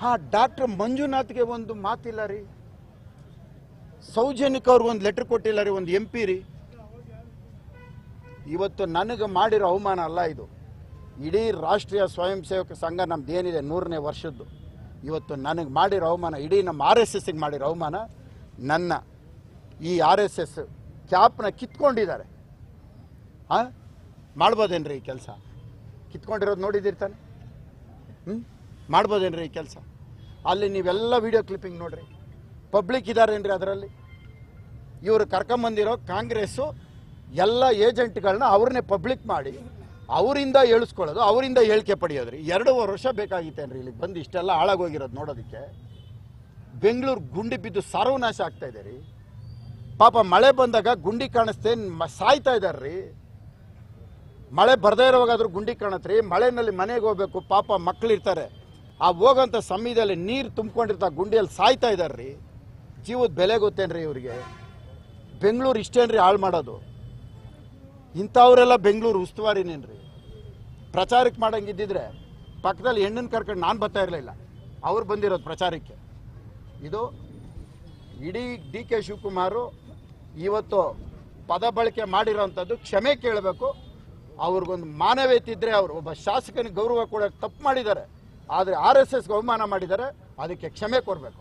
ಹಾ, ಡಾಕ್ಟರ್ ಮಂಜುನಾಥ್ಗೆ ಒಂದು ಮಾತಿಲ್ಲ ರೀ. ಸೌಜನ್ಯಕ್ಕೆ ಅವ್ರಿಗೆ ಒಂದು ಲೆಟರ್ ಕೊಟ್ಟಿಲ್ಲ ರೀ, ಒಂದು ಎಂ ಪಿ ರೀ. ಇವತ್ತು ನನಗೆ ಮಾಡಿರೋ ಅವಮಾನ ಅಲ್ಲ ಇದು. ಇಡೀ ರಾಷ್ಟ್ರೀಯ ಸ್ವಯಂ ಸೇವಕ ಸಂಘ ನಮ್ದು ಏನಿದೆ, ನೂರನೇ ವರ್ಷದ್ದು. ಇವತ್ತು ನನಗೆ ಮಾಡಿರೋ ಅವಮಾನ, ಇಡೀ ನಮ್ಮ ಆರ್ ಎಸ್ ಎಸ್ಗೆ ಮಾಡಿರೋ ಅವಮಾನ ನನ್ನ. ಈ ಆರ್ ಎಸ್ ಎಸ್ ಕ್ಯಾಪ್ನ ಕಿತ್ಕೊಂಡಿದ್ದಾರೆ. ಹಾಂ, ಮಾಡ್ಬೋದೇನ್ರಿ ಈ ಕೆಲಸ? ಕಿತ್ಕೊಂಡಿರೋದು ನೋಡಿದಿರ್ತಾನೆ ಹ್ಞೂ ಮಾಡ್ಬೋದೇನ್ರಿ ಈ ಕೆಲಸ? ಅಲ್ಲಿ ನೀವೆಲ್ಲ ವಿಡಿಯೋ ಕ್ಲಿಪ್ಪಿಂಗ್ ನೋಡ್ರಿ. ಪಬ್ಲಿಕ್ ಇದಾರೇನ್ರಿ ಅದರಲ್ಲಿ? ಇವರು ಕರ್ಕೊಂಬಂದಿರೋ ಕಾಂಗ್ರೆಸ್ಸು ಎಲ್ಲ ಏಜೆಂಟ್ಗಳನ್ನ ಅವ್ರನ್ನೇ ಪಬ್ಲಿಕ್ ಮಾಡಿ, ಅವರಿಂದ ಹೇಳಿಸ್ಕೊಳ್ಳೋದು, ಅವರಿಂದ ಹೇಳಿಕೆ ಪಡೆಯೋದ್ರಿ. ಎರಡೂವರೆ ವರ್ಷ ಬೇಕಾಗಿತ್ತೇನ್ರಿ ಇಲ್ಲಿ ಬಂದು ಇಷ್ಟೆಲ್ಲ ಹಾಳಾಗೋಗಿರೋದು ನೋಡೋದಕ್ಕೆ. ಬೆಂಗಳೂರು ಗುಂಡಿ ಬಿದ್ದು ಸರ್ವನಾಶ ಆಗ್ತಾ ಇದೆ ರೀ. ಪಾಪ ಮಳೆ ಬಂದಾಗ ಗುಂಡಿ ಕಾಣಿಸ್ತೇ ಸಾಯ್ತಾ ಇದ್ದಾರೆ ರೀ ಮಳೆ ಬರದೇ ಇರುವಾಗಾದ್ರೂ ಗುಂಡಿ ಕಾಣತ್ರಿ. ಮಳೆನಲ್ಲಿ ಮನೆಗೆ ಹೋಗ್ಬೇಕು, ಪಾಪ ಮಕ್ಕಳಿರ್ತಾರೆ ಆ ಹೋಗೋಂಥ ಸಮಯದಲ್ಲಿ ನೀರು ತುಂಬ್ಕೊಂಡಿರ್ತಾ ಗುಂಡಿಯಲ್ಲಿ ಸಾಯ್ತಾ ಇದಾರ್ರಿ. ಜೀವದ ಬೆಲೆ ಗೊತ್ತೇನ್ರಿ ಇವ್ರಿಗೆ? ಬೆಂಗಳೂರು ಇಷ್ಟೇನ್ರಿ ಹಾಳು ಮಾಡೋದು. ಇಂಥವರೆಲ್ಲ ಬೆಂಗಳೂರು ಉಸ್ತುವಾರಿನೇನ್ರಿ? ಪ್ರಚಾರಕ್ಕೆ ಮಾಡಂಗಿದ್ದಿದ್ರೆ ಪಕ್ಕದಲ್ಲಿ ಹೆಣ್ಣನ್ನು ಕರ್ಕೊಂಡು ನಾನು ಬರ್ತಾ ಇರಲಿಲ್ಲ. ಅವ್ರು ಬಂದಿರೋದು ಪ್ರಚಾರಕ್ಕೆ. ಇದು ಇಡೀ ಡಿ ಕೆ ಶಿವಕುಮಾರು ಇವತ್ತು ಪದ ಬಳಕೆ ಮಾಡಿರೋವಂಥದ್ದು ಕ್ಷಮೆ ಕೇಳಬೇಕು. ಅವ್ರಿಗೊಂದು ಮಾನವೀಯತೆ ಇದ್ದರೆ ಅವರು ಒಬ್ಬ ಶಾಸಕನಿಗೆ ಗೌರವ ಕೊಡೋಕೆ ತಪ್ಪು ಮಾಡಿದ್ದಾರೆ. ಆದರೆ ಆರ್ ಎಸ್ ಎಸ್ಗೆ ಅವಮಾನ ಮಾಡಿದ್ದಾರೆ ಅದಕ್ಕೆ ಕ್ಷಮೆ ಕೊಡಬೇಕು